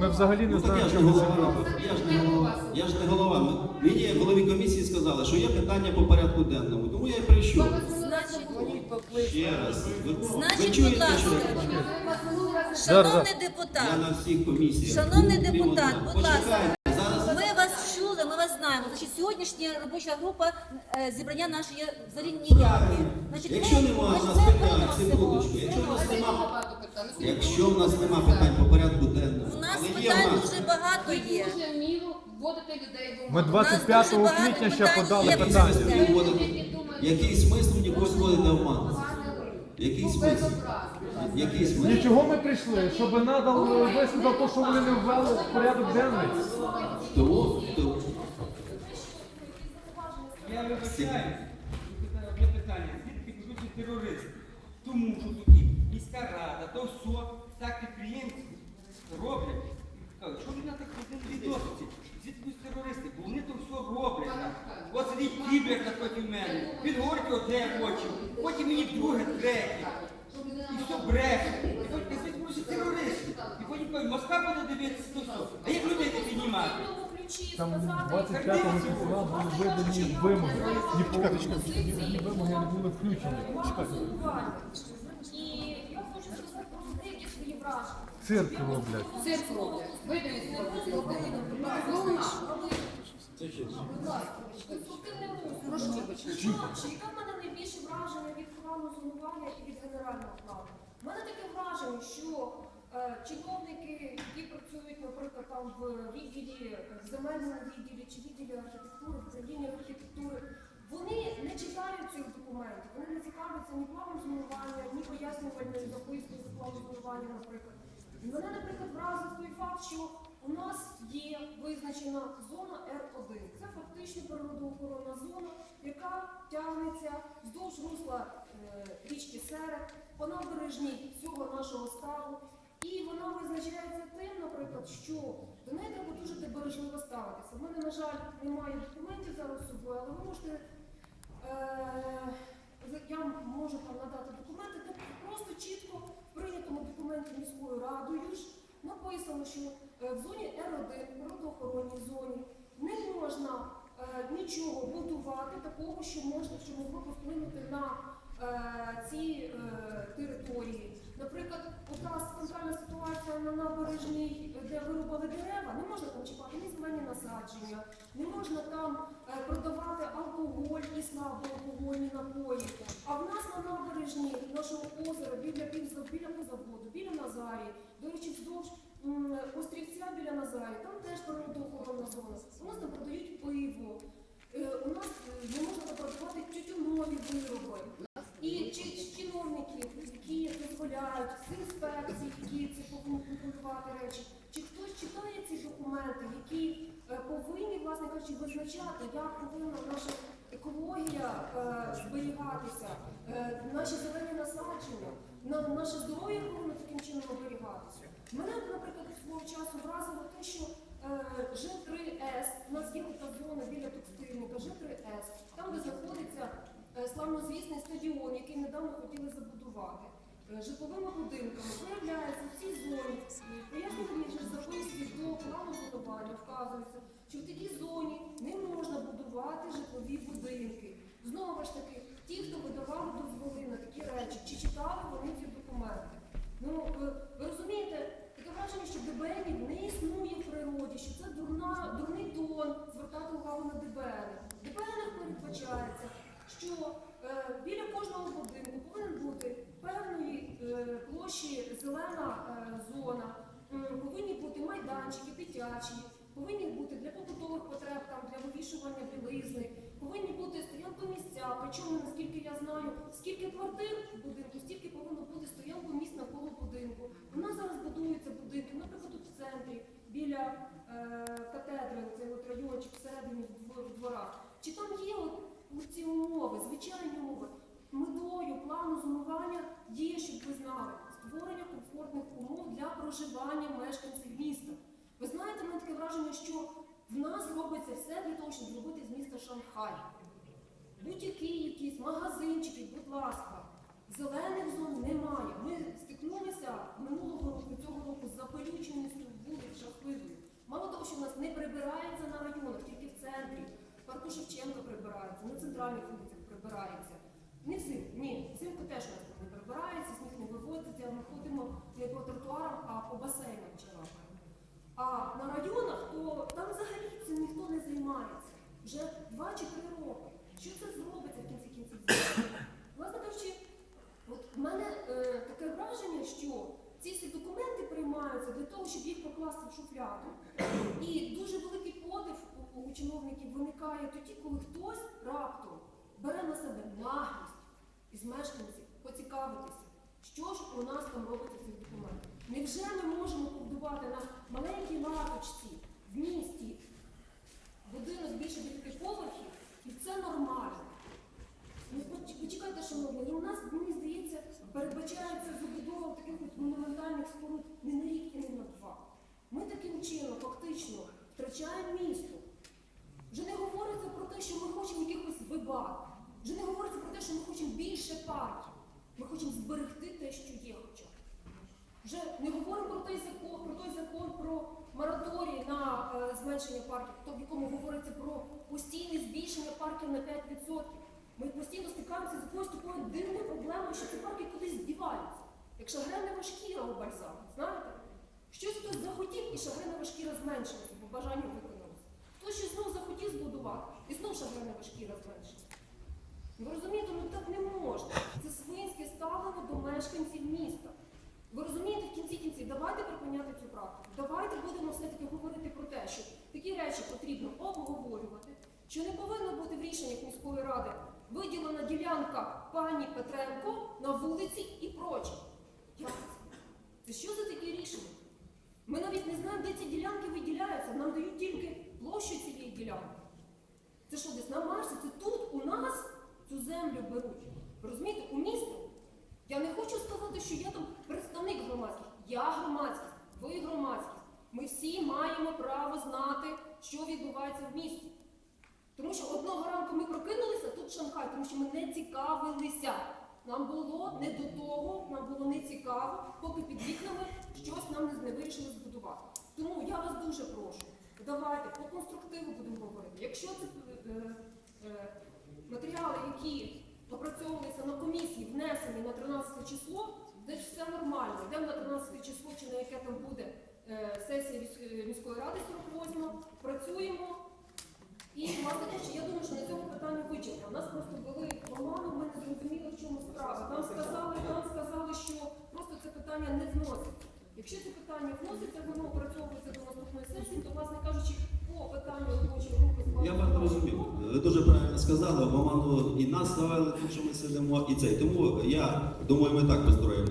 Ми взагалі не Ну, так я знаємо, ж не що ми голова. Я ж не голова. Я ж не голова. Мені голові комісії сказали, що є питання по порядку денному. Тому я й прийшов. Значить, Ще раз. Ви, ви Значить, чуєте, будь ласка, що я- шановний я депутат, на всіх комісіях. Шановний депутат, будь ласка. Почекайте, Зараз ми вас чули, ми вас знаємо. Значить, сьогоднішня робоча група е, зібрання наше є взагалі ніяке. Значить, Якщо ми- немає ми нас це питань, виносимо. секундочку, якщо в нас Виносимо. нема, якщо в нас нема питань по порядку денному, У нас але є в питань нас дуже багато Ви є. дуже міру вводите людей в Ми оману. 25 дуже квітня ще подали є. який питання. смисл Питання. вводити? Який смисл нікого вводити в оману? Який Ну, смисл? Який смисл? Нічого ми прийшли, щоб надал висказав те, що вони не ввели в порядок денний. Тому, тому Я вибачаю, є питання, звідки беруться терористи? Тому що тоді міська рада, то все, так підприємці роблять. І кажуть, що ви на так один відноситься? Звідки будуть терористи? Бо вони то все роблять. От сидить кібер напроти мене, підгорки одне хоче, потім мені друге, третє. І все бреше. І потім звідки будуть терористи. І потім кажуть, Москва буде дивитися то все. А як людей не піднімати? Там 25 числа були видані вимоги. Ні, чекайте, чекайте, ні вимоги не були включені. Чекайте. І я хочу сказати про деякі свої враження. Цирк роблять. Цирк роблять. Видають Конструктивне мовлення. Що, що яке в мене найбільше враження від плану зонування і від генерального плану? У мене таке враження, що е, чиновники, які працюють, наприклад, там в відділі, земельному відділі чи відділі архітектури, в управлінні архітектури, вони не читають цих документів, вони не цікавляться ні планом зонування, ні пояснювальною запискою з плану зонування, наприклад. Мене, наприклад, вразив той факт, що у нас є визначена зона Р1. Це фактично природоохоронна зона, яка тягнеться вздовж русла е, річки Серед, по набережній всього нашого ставу. І вона визначається тим, наприклад, що до неї треба дуже бережливо ставитися. У мене, на жаль, немає документів зараз з собою, але ви можете. Е, я можу там надати документи, де просто чітко прийнятому документі міською радою ж написано, що в зоні Р1, природоохоронній зоні, не можна е, нічого будувати такого, що можна, що могло б вплинути на е, ці е, території. Наприклад, ота скандальна ситуація на набережній, де вирубали дерева, не можна там чіпати ні земельні насадження, не можна там е, продавати алкоголь і слабоалкогольні напої. А в нас на набережні нашого озера біля Півза, біля позаводу, біля Назарії, до речі, вздовж острівця біля Назарії, там теж природоохоронна зона. У нас там продають пиво. Е, У нас е, не можна продавати тютюнові вироби. І чи чиновників, які дозволяють з інспекцій, які це повинні контролювати речі, чи хтось читає ці документи, які е, повинні, власне кажучи, визначати, як повинна наша екологія зберігатися, наші зелені насадження, наше здоров'я повинно таким чином оберігатися. Мене, наприклад, свого часу вразило те, що е, Ж3С, у нас є така зона біля текстильника, Ж3С, там, де знаходиться е, славнозвісний стадіон, який недавно хотіли забудувати. Е, Житловими будинками виявляється в цій зоні, пояснювальні записки до плану будування вказується, що в такій зоні не можна будувати житлові будинки. Знову ж таки, ті, хто видавали дозволи на такі речі, чи читали вони ці документи. Ну, таке враження, що ДБНів не існує в природі, що це дурна, дурний тон звертати увагу на ДБН. В ДБНах передбачається, що е, біля кожного будинку повинен бути певної е, площі зелена е, зона, м, повинні бути майданчики дитячі, повинні бути для побутових потреб, там, для вивішування білизни, повинні. Причому, наскільки я знаю, скільки квартир в будинку, стільки повинно бути стоянкомісць навколо будинку. У нас зараз будуються будинки, наприклад, тут в центрі, біля е, катедри, цей от райончик всередині в дворах. Чи там є от, ці умови, звичайні умови? Метою плану зонування є, щоб ви знали, створення комфортних умов для проживання мешканців міста. Ви знаєте, мене таке враження, що в нас робиться все для того, щоб зробити з міста Шанхай закінчують, будь ласка, зелених зон немає. Ми стикнулися минулого року, цього року з запалюченістю вулиць жахливою. Мало того, що в нас не прибирається на районах, тільки в центрі. Парку Шевченка прибирається, на центральних вулицях прибирається. Не взимку, ні, взимку теж нас не прибирається, сніг не виводиться, ми ходимо не по тротуарах, а по басейнах вчора. А на районах, то там взагалі цим ніхто не займається. Вже 2 чи 3 роки. Що це зробиться в кінці кінців? Покласти в шуфляду. І дуже великий подив у, чиновників виникає тоді, коли хтось раптом бере на себе наглість із мешканців поцікавитися, що ж у нас там робиться цих документах. Невже ми можемо побудувати на маленькій латочці в місті будинок більше 9 поверхів, і це нормально? Ну, почекайте, шановні, і у нас, мені здається, передбачається забудова таких от монументальних споруд не на рік і не на два. Ми таким чином фактично втрачаємо місто. Вже не говориться про те, що ми хочемо якихось вибак. Вже не говориться про те, що ми хочемо більше парків. Ми хочемо зберегти те, що є хоча. Вже не говоримо про той закон, про той закон про мораторій на е, зменшення парків, то в якому говориться про постійне збільшення парків на 5%. Ми постійно стикаємося з якоюсь такою дивною проблемою, що ці парки кудись здіваються. Як шагренева шкіра у бальзаму, знаєте? Щось хтось захотів і шагренева шкіра зменшилася, бажання виконалося. Хтось щось знову захотів збудувати, і знову шагренева шкіра зменшилася. Ви розумієте, ну так не можна. Це свинське ставлення до мешканців міста. Ви розумієте, в кінці кінців, давайте припиняти цю практику. Давайте будемо все-таки говорити про те, що такі речі потрібно обговорювати, що не повинно бути в рішеннях міської ради виділена ділянка пані Петренко на вулиці і проче. Як це? Це що за такі рішення? Ми навіть не знаємо, де ці ділянки виділяються. Нам дають тільки площу цієї ділянки. Це що десь на Марсі? Це тут у нас цю землю беруть. Ви розумієте, у місто. Я не хочу сказати, що я там представник громадських. Я громадськість, ви громадськість. Ми всі маємо право знати, що відбувається в місті. Тому що одного ранку ми прокинулися, тут Шанхай, тому що ми не цікавилися. Нам було не до того, нам було не цікаво, поки під вікнами щось нам не, вирішили збудувати. Тому я вас дуже прошу, давайте по конструктиву будемо говорити. Якщо це е, е, матеріали, які опрацьовувалися на комісії, внесені на 13 число, де все нормально. Йдемо на 13 число, чи на яке там буде е, сесія е, міської ради 48, працюємо. І власне я думаю, що на цьому питанні вичерпано. Нас просто ввели в ми не зрозуміли, в чому справа. Нам сказали, нам сказали, що просто це питання не вноситься. Якщо це питання вноситься, воно опрацьовується до наступної сесії, то, власне кажучи, по питанню робочої групи Я вас розумів. Ви дуже правильно сказали, оману і нас ставили, що ми сидимо, і цей. Тому я думаю, ми так построїмо.